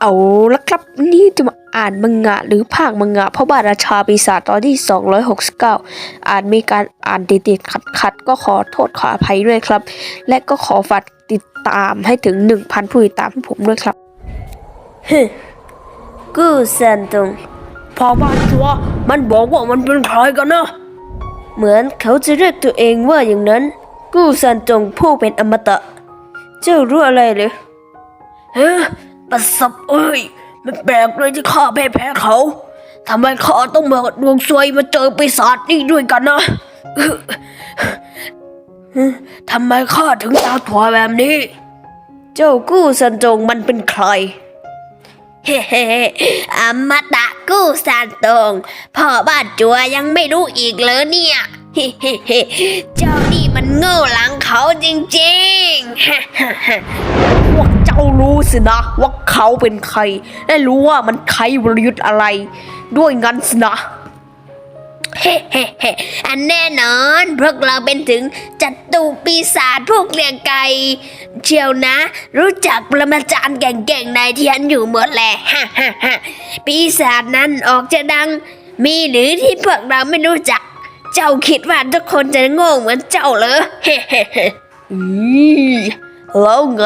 เอาละครับนี่จะมาอ่านมังงะหรือภาคมังงะพระบาทราชาปีศาจตอนที่ 269อ่านมีการอ่านติดๆขัดๆก็ขอโทษขออภัยด้วยครับ และก็ขอฝากติดตามให้ถึง 1,000 ผู้ติดตามให้ผมด้วยครับกูเซนตงพอบ้านตัวมันบอกว่ามันเป็นใครกันนะ เหมือนเขาจะเรียกตัวเองว่าอย่างนั้น กูเซนตงผู้เป็นอมตะ เจ้ารู้อะไรหรือเฮ้ ประสบเอ้ยมันแปลกเลยที่ข้าแพ้แพ้เขาทำไมข้าต้องมาดวงซวยมาเจอปีศาจนี่ด้วยกันนะทำไมข้าถึงตาถั่วแบบนี้ เจ้ากู้ซันจงมันเป็นใคร เฮ้เฮ้อมตะกู้ซานตงพ่อบ้านจัวยังไม่รู้อีกเลยเนี่ย เฮ้เฮ้เฮ้เจ้านี่มันโง่หลังเขาจริงๆฮ่าฮ่าฮ่าพวกเจ้ารู้สินะว่าเขาเป็นใคร และรู้ว่ามันใช้วรยุทธ์อะไร ด้วยงั้นสินะ เฮ้เฮ้เฮ้อันแน่นอนพวกเราเป็นถึงจัตุปีศาจพวกเลียงไก่เชียวนะ รู้จักปรมาจารย์เก่งๆในเทียนอยู่หมดแหละฮ่าฮ่าฮ่าปีศาจนั้นออกจะดัง มีหรือที่พวกเราไม่รู้จัก เจ้าคิดว่าทุกคนจะโง่เหมือนเจ้าเหรอเฮ้เฮ้เฮ้อีแล้วไง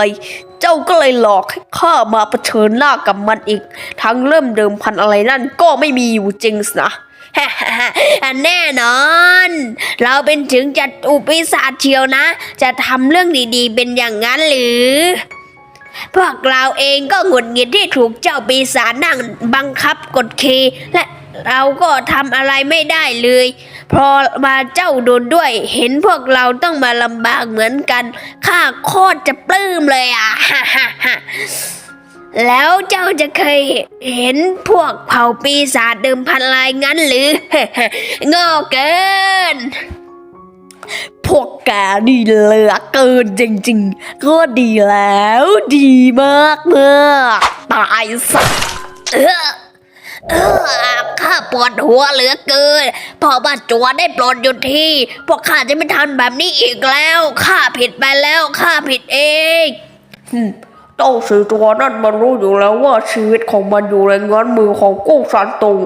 เจ้าก็เลยหลอกให้ข้ามาเผชิญหน้ากับมันอีก ทั้งเริ่มเดิมพันอะไรนั่นก็ไม่มีอยู่จริงนะอันแน่นอน เราเป็นถึงจัตุปีศาจเชียวนะ จะทำเรื่องดีๆ เป็นอย่างนั้นหรือ พวกเราเองก็หงุดหงิดที่ถูกเจ้าปีศาจนั่งบังคับกดขี่และ เราก็ทำอะไรไม่ได้เลย พอมาเจ้าโดนด้วย เห็นพวกเราต้องมาลำบากเหมือนกันข้าโคตรจะปลื้มเลยอะฮ่าฮ่าฮ่าแล้วเจ้าจะเคยเห็นพวกเผ่าปีศาจเดิมพันลายงั้นหรือโง่เกิน พวกแกนี่เหลือเกินจริงๆ ก็ดีแล้ว ดีมากเมื่อตายซะเออ เออข้าปวดหัวเหลือเกินพอบ้านจัวได้ปรดหยุดที่ พวกข้าจะไม่ทำแบบนี้อีกแล้ว ข้าผิดไปแล้ว ข้าผิดเองเจ้าสีตัวนั่นมันรู้อยู่แล้วว่าชีวิตของมันอยู่ในงอนมือของกู้สันตุง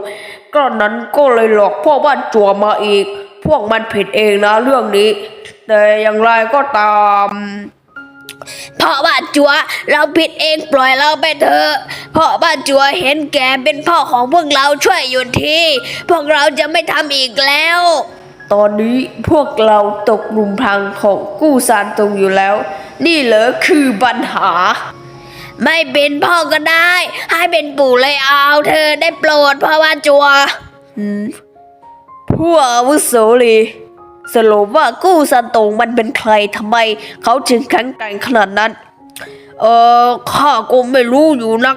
ก็นั้นก็เลยหลอกพ่อบ้านจัวมาอีก พวกมันผิดเองนะเรื่องนี้ แต่อย่างไรก็ตาม เพราะบ้านจัวเราผิดเองปล่อยเราไปเถอะเพราะบ้านจัวเห็นแกเป็นพ่อของพวกเราช่วยหยุดที่พวกเราจะไม่ทำอีกแล้ว ตอนนี้พวกเราตกหลุมพรางของกู้ซานตรงอยู่แล้ว นี่เหรอคือปัญหา ไม่เป็นพ่อก็ได้ ให้เป็นปู่เลยเอาเธอได้โปรดเพราะว่าจัวผู้อาวุโสเลย สรุปว่ากู้ซันตงมันเป็นใครทำไม เขาถึงแข็งแกร่งขนาดนั้น เออข้าก็ไม่รู้อยู่นัก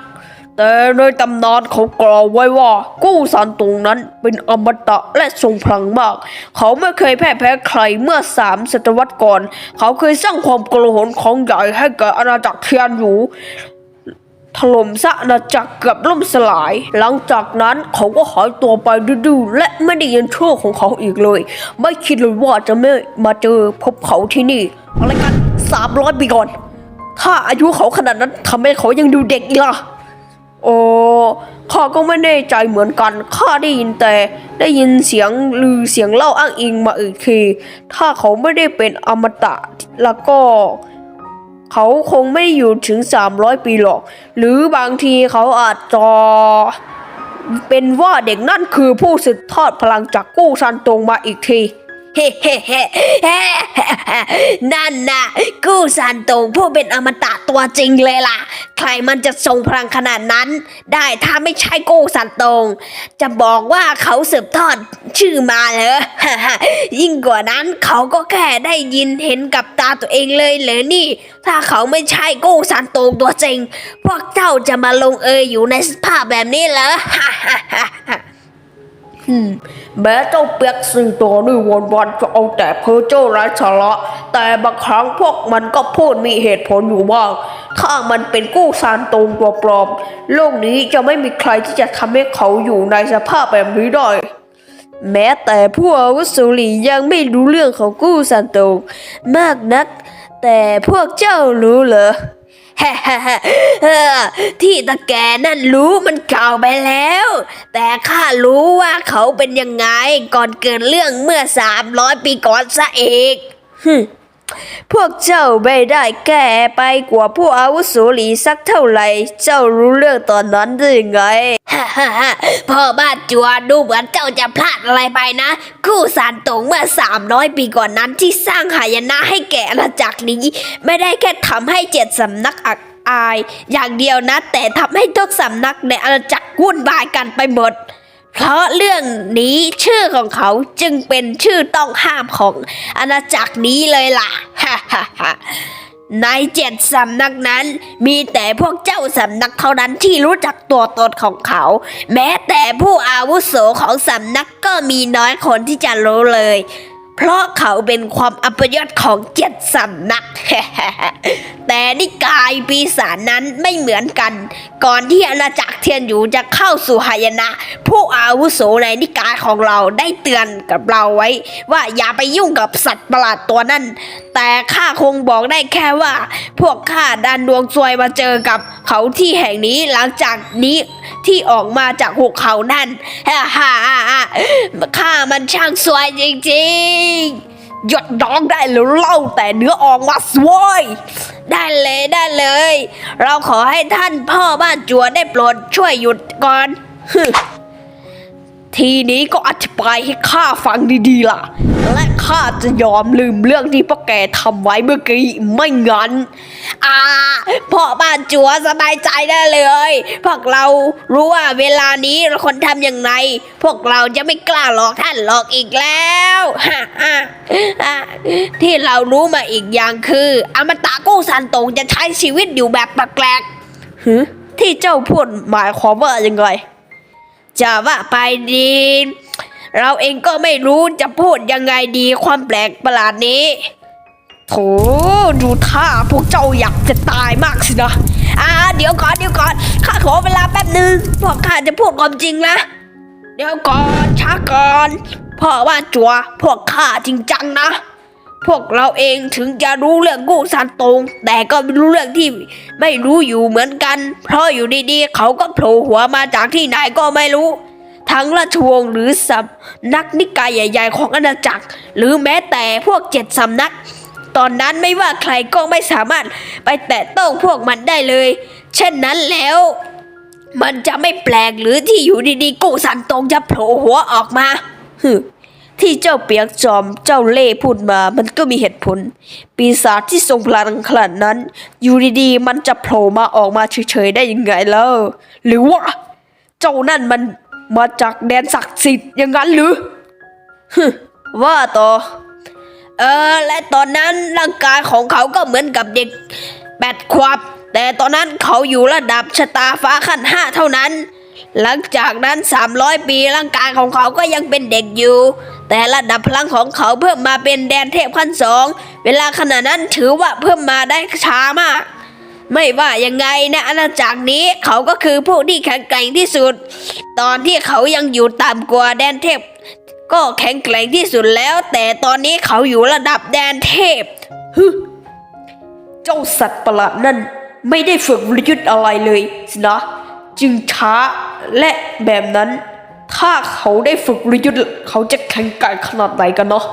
แต่ในตำนานเขากล่าวไว้ว่า กู้ซันตงนั้นเป็นอมตะและทรงพลังมาก เขาไม่เคยแพ้แพ้ใครเมื่อสามศตวรรษก่อน เขาเคยสร้างความโกลาหลของใหญ่ให้แก่อาณาจักรเทียนหยู ถล่มซะอาจักรเกือบล่มสลาย หลังจากนั้นเขาก็หายตัวไปดื้อๆและไม่ได้ยินชื่อของเขาอีกเลย ไม่คิดเลยว่าจะไม่มาเจอพบเขาที่นี่ อะไรกันสามร้อยปีก่อน ถ้าอายุเขาขนาดนั้นทำไมเขายังดูเด็กอีกล่ะโอ้ข้าก็ไม่แน่ใจเหมือนกัน ข้าได้ยินแต่ได้ยินเสียงลือเสียงเล่าอ้างอิงมาอีกที ถ้าเขาไม่ได้เป็นอมตะแล้วก็ เขาคงไม่อยู่ถึง 300 ปีหรอก หรือบางทีเขาอาจจะเป็นว่าเด็กนั่นคือผู้สืบทอดพลังจากกู้ซันตงมาอีกที เฮ้เฮ้เฮ้เฮ้นั่นนะกู้ซานตงผู้เป็นอมตะตัวจริงเลยล่ะ ใครมันจะทรงพลังขนาดนั้น ได้ถ้าไม่ใช่กู้ซานตง จะบอกว่าเขาสืบทอดชื่อมาเหรอยิ่งกว่านั้นเขาก็แค่ได้ยินเห็นกับตาตัวเองเลยเหรอนี่ ถ้าเขาไม่ใช่กู้ซานตงตัวจริง พวกเจ้าจะมาลงเอยอยู่ในสภาพแบบนี้เหรอ แม้เจ้าเปียกสื่ตัวนี่วันวันจะเอาแต่เพ้อเจ้อไร้สาระแต่บางครั้งพวกมันก็พูดมีเหตุผลอยู่บ้าง ถ้ามันเป็นกู้ซานตรงตัวปลอม โลกนี้จะไม่มีใครที่จะทำให้เขาอยู่ในสภาพแบบนี้ได้แม้แต่ผู้อาวุโสหลียังไม่รู้เรื่องของกู้ซานตงมากนัก แต่พวกเจ้ารู้เหรอ ที่ตะแกนั่นรู้มันเก่าไปแล้ว แต่ข้ารู้ว่าเขาเป็นยังไงก่อนเกิดเรื่องเมื่อสามร้อยปีก่อนซะเอง พวกเจ้าไม่ได้แก่ไปกว่าผู้อาวุโสหลีสักเท่าไหร่ เจ้ารู้เรื่องตอนนั้นได้ยังไง ฮ่าฮ่าฮ่าพ่อบ้านจัวดูเหมือนเจ้าจะพลาดอะไรไปนะ คู่สารตงเมื่อสามร้อยปีก่อนนั้นที่สร้างหายนะให้แก่อาณาจักรนี้ ไม่ได้แค่ทำให้เจ็ดสำนักอักอาย อย่างเดียวนะ แต่ทำให้ทุกสำนักในอาณาจักรวุ่นวายกันไปหมด เพราะเรื่องนี้ชื่อของเขาจึงเป็นชื่อต้องห้ามของอาณาจักรนี้เลยล่ะฮ่าฮ่าฮ่าในเจ็ดสำนักนั้น มีแต่พวกเจ้าสำนักเท่านั้นที่รู้จักตัวตนของเขา แม้แต่ผู้อาวุโสของสำนักก็มีน้อยคนที่จะรู้เลย เพราะเขาเป็นความอัปยศของเจ็ดสำนัก แต่นิกายปีศาจนั้นไม่เหมือนกัน ก่อนที่อาณาจักรเทียนอยู่จะเข้าสู่หายนะ ผู้อาวุโสในนิกายของเราได้เตือนกับเราไว้ ว่าอย่าไปยุ่งกับสัตว์ประหลาดตัวนั้น แต่ข้าคงบอกได้แค่ว่า พวกข้าดันดวงซวยมาเจอกับเขาที่แห่งนี้หลังจากนี้ที่ออกมาจากหุบเขานั่นฮ่าฮ่าฮ่าข้ามันช่างซวยจริงๆหยดร้องได้หรือเล่าแต่เนื้อออกมาสวยได้เลยได้เลย เราขอให้ท่านพ่อบ้านจัวได้โปรดช่วยหยุดก่อน ทีนี้ก็อธิบายให้ข้าฟังดีๆล่ะ และข้าจะยอมลืมเรื่องที่พวกแกทำไว้เมื่อกี้ไม่งั้น อ่าพ่อบ้านจัวสบายใจได้เลย พวกเรารู้ว่าเวลานี้เราควรทำอย่างไร พวกเราจะไม่กล้าหลอกท่านหลอกอีกแล้วฮ่าฮ่าที่เรารู้มาอีกอย่างคือ อมตะกู้ซันตงจะใช้ชีวิตอยู่แบบแปลกหือที่เจ้าพูดหมายความว่ายังไง จะว่าไปดี เราเองก็ไม่รู้จะพูดยังไงดีความแปลกประหลาดนี้โถดูท่าพวกเจ้าอยากจะตายมากสินะอ่าเดี๋ยวก่อนเดี๋ยวก่อนข้าขอเวลาแป๊บหนึ่งพวกข้าจะพูดความจริงนะเดี๋ยวก่อนช้าก่อนพ่อว่าจัวพวกข้าจริงจังนะ พวกเราเองถึงจะรู้เรื่องกู้ซานตงแต่ก็ไม่รู้เรื่องที่ไม่รู้อยู่เหมือนกัน เพราะอยู่ดีๆ เขาก็โผล่หัวมาจากที่ไหนก็ไม่รู้ ทั้งราชวงศ์หรือสำนักนิกายใหญ่ ๆ ของอาณาจักร หรือแม้แต่พวกเจ็ดสำนัก ตอนนั้นไม่ว่าใครก็ไม่สามารถไปแตะต้องพวกมันได้เลย เช่นนั้นแล้ว มันจะไม่แปลกหรือที่อยู่ดีๆกู้สันตงจะโผล่หัวออกมาฮึ ที่เจ้าเปียกจอมเจ้าเล่ห์พูดมามันก็มีเหตุผล ปีศาจที่ทรงพลังขนาดนั้น อยู่ดีๆมันจะโผล่มาออกมาเฉยๆได้ยังไงแล้วหรือว่า เจ้านั่นมันมาจากแดนศักดิ์สิทธิ์อย่างนั้นหรือฮึว่าต่อ เออ และตอนนั้นร่างกายของเขาก็เหมือนกับเด็กแปดขวบแต่ตอนนั้นเขาอยู่ระดับชะตาฟ้าขั้นห้าเท่านั้น หลังจากนั้น 300 ปีร่างกายของเขาก็ยังเป็นเด็กอยู่ แต่ระดับพลังของเขาเพิ่มมาเป็นแดนเทพขั้นสอง เวลาขณะนั้นถือว่าเพิ่มมาได้ช้ามาก ไม่ว่ายังไงนะอาณาจักรนี้เขาก็คือผู้ที่แข็งแกร่งที่สุด ตอนที่เขายังอยู่ต่ำกว่าแดนเทพ ก็แข็งแกร่งที่สุดแล้ว แต่ตอนนี้เขาอยู่ระดับแดนเทพเจ้าสัตว์ประหลาดนั่นไม่ได้ฝึกวิรยุทธ์อะไรเลยสินะ จึงช้าและแบบนั้น ถ้าเขาได้ฝึกรยุทธ์เขาจะแข็งแกร่งขนาดไหนกันเนาะ